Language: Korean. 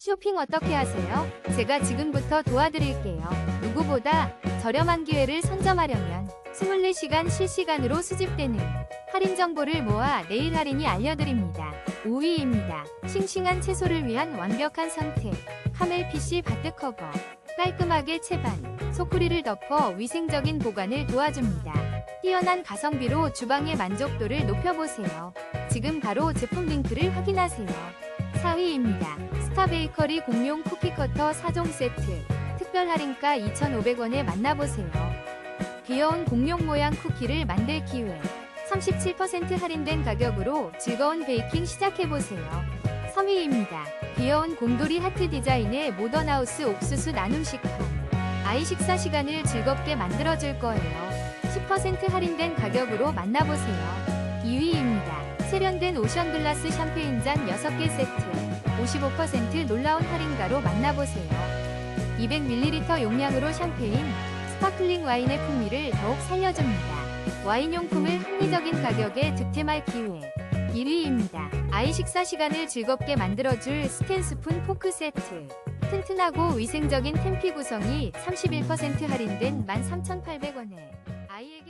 쇼핑 어떻게 하세요? 제가 지금부터 도와드릴게요. 누구보다 저렴한 기회를 선점하려면 24시간 실시간으로 수집되는 할인 정보를 모아 내일 할인이 알려드립니다. 5위입니다. 싱싱한 채소를 위한 완벽한 선택. 카멜 PC 바트 커버. 깔끔하게 채반, 소쿠리를 덮어 위생적인 보관을 도와줍니다. 뛰어난 가성비로 주방의 만족도를 높여보세요. 지금 바로 제품 링크를 확인하세요. 4위입니다. 스타베이커리 공룡 쿠키 커터 4종 세트. 특별 할인가 2,500원에 만나보세요. 귀여운 공룡 모양 쿠키를 만들 기회. 37% 할인된 가격으로 즐거운 베이킹 시작해보세요. 3위입니다. 귀여운 곰돌이 하트 디자인의 모던하우스 옥수수 나눔 식판. 아이 식사 시간을 즐겁게 만들어줄 거예요. 10% 할인된 가격으로 만나보세요. 2위입니다. 세련된 오션글라스 샴페인 잔 6개 세트. 55% 놀라운 할인가로 만나보세요. 200ml 용량으로 샴페인, 스파클링 와인의 풍미를 더욱 살려줍니다. 와인용품을 합리적인 가격에 득템할 기회. 1위입니다. 아이 식사 시간을 즐겁게 만들어줄 스텐스푼 포크 세트. 튼튼하고 위생적인 템피 구성이 31% 할인된 13,800원에 아이에게 안